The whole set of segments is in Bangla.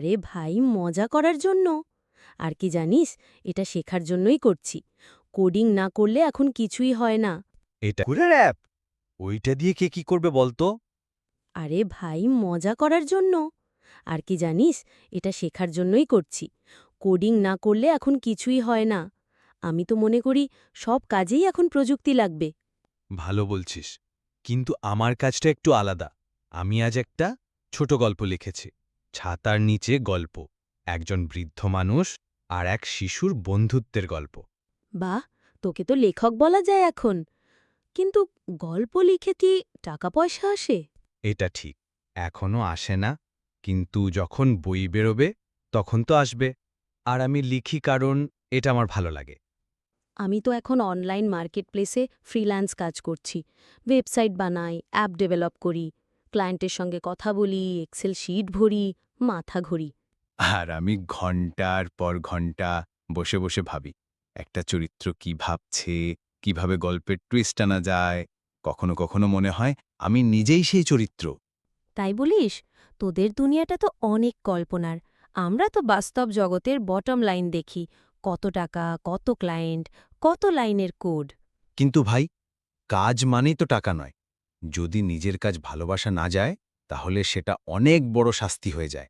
আরে ভাই মজা করার জন্য। আর কি জানিস এটা শেখার জন্যই করছি। কোডিং না করলে এখন কিছুই হয় না। এটা কুড়ার অ্যাপ ওইটা দিয়ে কে কি করবে বলতো? আরে ভাই মজা করার জন্য। আর কি জানিস এটা শেখার জন্যই করছি। কোডিং না করলে এখন কিছুই হয় না। আমি তো মনে করি সব কাজেই এখন প্রযুক্তি লাগবে। ভালো বলছিস। কিন্তু আমার কাজটা একটু আলাদা। আমি আজ একটা ছোট গল্প লিখেছি। ছাতার নিচে গল্প একজন বৃদ্ধ মানুষ আর এক শিশুর বন্ধুত্বের গল্প। বাহ তোকে তো লেখক বলা যায় এখন। কিন্তু গল্প লিখে কি টাকা পয়সা আসে? এটা ঠিক এখনও আসে না। কিন্তু যখন বই বেরোবে তখন তো আসবে। আর আমি লিখি কারণ এটা আমার ভালো লাগে। আমি তো এখন অনলাইন মার্কেটপ্লেসে ফ্রিল্যান্স কাজ করছি। ওয়েবসাইট বানাই অ্যাপ ডেভেলপ করি। ক্লায়েন্টের সঙ্গে কথা বলি এক্সেল শিট ভরি মাথা ঘড়ি আর আমি ঘণ্টার পর ঘণ্টা বসে বসে ভাবি একটা চরিত্র কি ভাবছে কীভাবে গল্পের টুইস্ট আনা যায় কখনো কখনো মনে হয় আমি নিজেই সেই চরিত্র। তাই বলিস? তোদের দুনিয়াটা তো অনেক কল্পনার। আমরা তো বাস্তব জগতের বটম লাইন দেখি কত টাকা কত ক্লায়েন্ট কত লাইনের কোড কিন্তু ভাই কাজ মানেই তো টাকা নয়। যদি নিজের কাজ ভালোবাসা না যায় তাহলে সেটা অনেক বড় শাস্তি হয়ে যায়।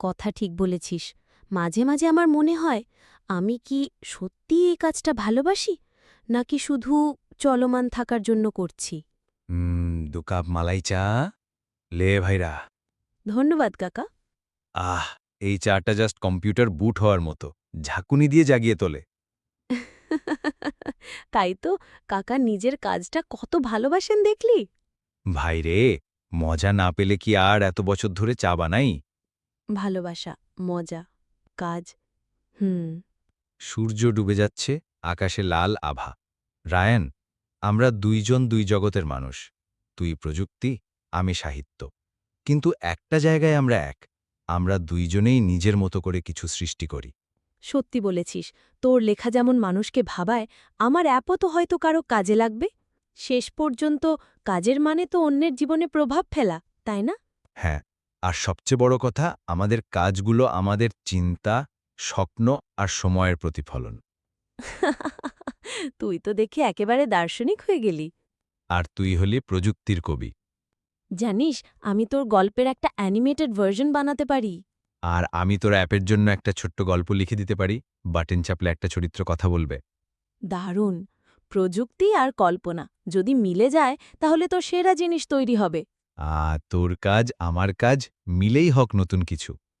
কথা ঠিক বলেছিস। মাঝে মাঝে আমার মনে হয় আমি কি সত্যি এই কাজটা ভালোবাসি? নাকি শুধু চলমান থাকার জন্য করছি? হুম দু কাপ মালাই চা। লে ভাইরা। ধন্যবাদ কাকা। আহ এই চাটা জাস্ট কম্পিউটার বুট হওয়ার মতো। ঝাঁকুনি দিয়ে জাগিয়ে তোলে। তাই তো কাকা নিজের কাজটা কত ভালোবাসেন দেখলি? ভাই রে মজা না পেলে কি আর এত বছর ধরে চা বানাই? ভালোবাসা মজা কাজ হুম। সূর্য ডুবে যাচ্ছে আকাশে লাল আভা। রায়ান আমরা দুইজন দুই জগতের মানুষ। তুই প্রযুক্তি আমি সাহিত্য। কিন্তু একটা জায়গায় আমরা এক। আমরা দুইজনেই নিজের মতো করে কিছু সৃষ্টি করি। সত্যি বলেছিস তোর লেখা যেমন মানুষকে ভাবায় আমার অ্যাপও তো হয়তো কারও কাজে লাগবে। শেষ পর্যন্ত কাজের মানে তো অন্যের জীবনে প্রভাব ফেলা তাই না? হ্যাঁ আর সবচেয়ে বড় কথা আমাদের কাজগুলো আমাদের চিন্তা স্বপ্ন আর সময়ের প্রতিফলন। তুই তো দেখে একেবারে দার্শনিক হয়ে গেলি। আর তুই হলি প্রযুক্তির কবি। জানিস আমি তোর গল্পের একটা অ্যানিমেটেড ভার্জন বানাতে পারি। আর আমি তোর অ্যাপের জন্য একটা ছোট্ট গল্প লিখে দিতে পারি। বাটন চাপলে একটা চরিত্র কথা বলবে। দারুণ। প্রযুক্তি আর কল্পনা যদি মিলে যায় তাহলে তো সেরা জিনিস তৈরি হবে। আ তোর কাজ আমার কাজ মিলেই হক নতুন কিছু।